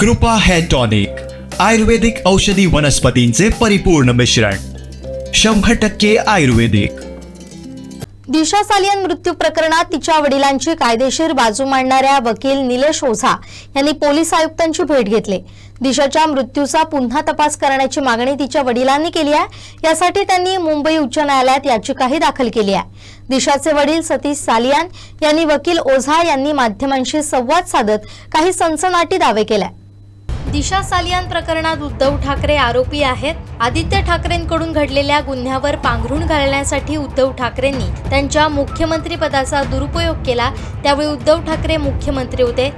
कृपा hair tonic आयुर्वेदिक औषधी वनस्पतींचे परिपूर्ण मिश्रण शंभर टक्के आयुर्वेदिक. दिशा सालियन मृत्यू प्रकरणात तिच्या वडिलांची कायदेशीर बाजू मांडणाऱ्या वकील निलेश ओझा यांनी पोलीस आयुक्तांची भेट घेतली. दिशाच्या मृत्यूचा पुन्हा तपास करण्याची मागणी तिच्या वडिलांनी केली आहे. यासाठी त्यांनी मुंबई उच्च न्यायालयात याचिकाही दाखल केली आहे. दिशाचे वडील सतीश सालियान यांनी वकील ओझा यांनी माध्यमांशी संवाद साधत काही सनसनाटी दावे केले. दिशा सालियान प्रकरणात उद्धव ठाकरे आरोपी आहेत. आदित्य ठाकरेंकडून घडलेल्या गुन्ह्यावर पांघरून घालण्यासाठी उद्धव ठाकरेंनी त्यांच्या मुख्यमंत्रीपदाचा दुरुपयोग केला. त्यावेळी उद्धव ठाकरे मुख्यमंत्री होते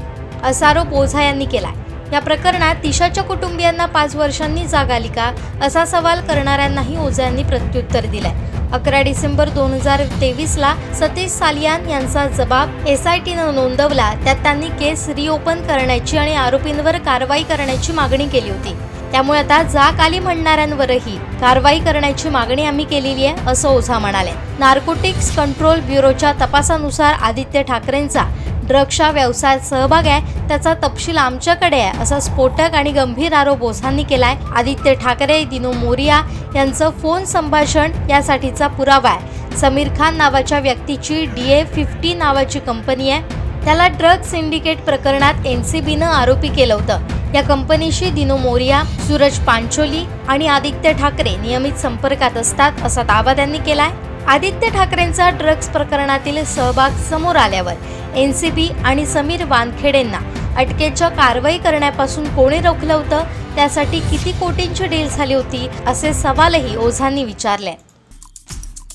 असा आरोप ओझा यांनी केला या प्रकरणात दिशाच्या कुटुंबियांना पाच वर्षांनी जाग आली का? असा सवाल करणाऱ्यांनाही ओझा यांनी प्रत्युत्तर दिलंय. अकरा डिसेंबर दोन हजार तेवीसला सतीश सालियान यांचा जबाब एस आय टीनं नोंदवला. त्यात त्यांनी केस रिओपन करण्याची आणि आरोपींवर कारवाई करण्याची मागणी केली होती. त्यामुळे आता जाक आली म्हणणाऱ्यांवरही कारवाई करण्याची मागणी आम्ही केलेली आहे असं ओझा म्हणाले. नार्कोटिक्स कंट्रोल ब्युरोच्या तपासानुसार आदित्य ठाकरेंचा ड्रग्सच्या व्यवसायात सहभाग आहे त्याचा तपशील आमच्याकडे आहे असा स्फोटक आणि गंभीर आरोप ओझांनी केलाय. आदित्य ठाकरे दिनो मोरिया यांचं फोन संभाषण यासाठीचा पुरावा आहे. समीर खान नावाच्या व्यक्तीची डी ए फिफ्टी नावाची कंपनी आहे. त्याला ड्रग सिंडिकेट प्रकरणात एन सी बीनं आरोपी केलं होतं. या कंपनीशी दिनो मोरिया सूरज पांचोली आणि आदित्य ठाकरे नियमित संपर्कात असतात असा दावा त्यांनी केलाय. आदित्य ठाकरेंचा ड्रग्ज प्रकरणातील सहभाग समोर आल्यावर एन सी बी आणि समीर वानखेडेंना अटकेच्या कारवाई करण्यापासून कोणी रोखलं होतं? त्यासाठी किती कोटींची डील झाली होती? असे सवालही ओझांनी विचारले.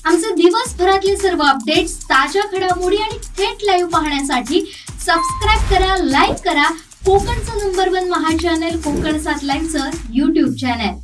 आमचे दिवसभरातले सर्व अपडेट्स ताज्या घडामोडी आणि थेट लाईव्ह पाहण्यासाठी सबस्क्राईब करा लाईक करा. कोकणचं number one Maha channel Konkan सात लाईनचं युट्यूब चॅनल